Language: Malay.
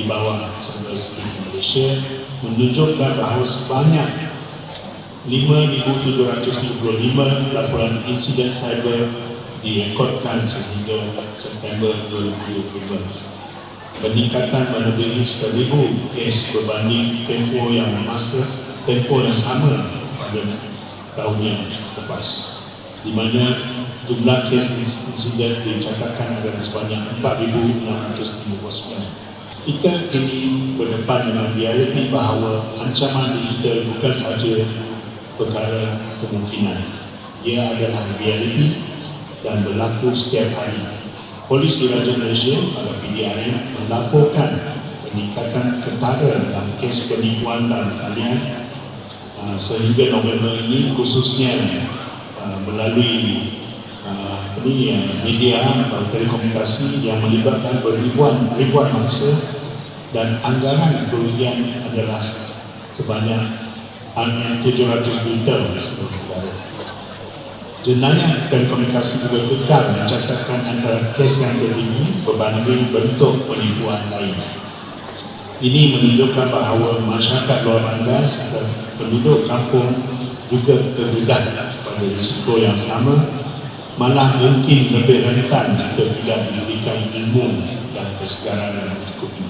di bawah Cyber Security Malaysia menunjukkan bahawa sebanyak 5,735 laporan insiden cyber direkodkan sehingga September 2025. Peningkatan melebihi 1,000 kes berbanding tempoh yang masa tempoh yang sama pada tahun yang lepas. Di mana jumlah kes insiden dicatatkan adalah sebanyak 4,659. Kita kini berdepan dengan realiti bahawa ancaman digital bukan sahaja perkara kemungkinan. Ia adalah realiti dan berlaku setiap hari. Polis Diraja Malaysia pada PDRM melaporkan peningkatan ketara dalam kes penipuan dalam talian uh, sehingga November ini khususnya uh, melalui uh, media atau telekomunikasi yang melibatkan beribuan ribuan mangsa dan anggaran kerugian adalah sebanyak 700 juta seluruh negara. Jenayah telekomunikasi juga kekal mencatatkan antara kes yang tertinggi berbanding bentuk penipuan lain. Ini menunjukkan bahawa masyarakat luar bandar serta penduduk kampung juga terdedah pada risiko yang sama malah mungkin lebih rentan jika tidak diberikan ilmu dan kesedaran yang cukup tinggi.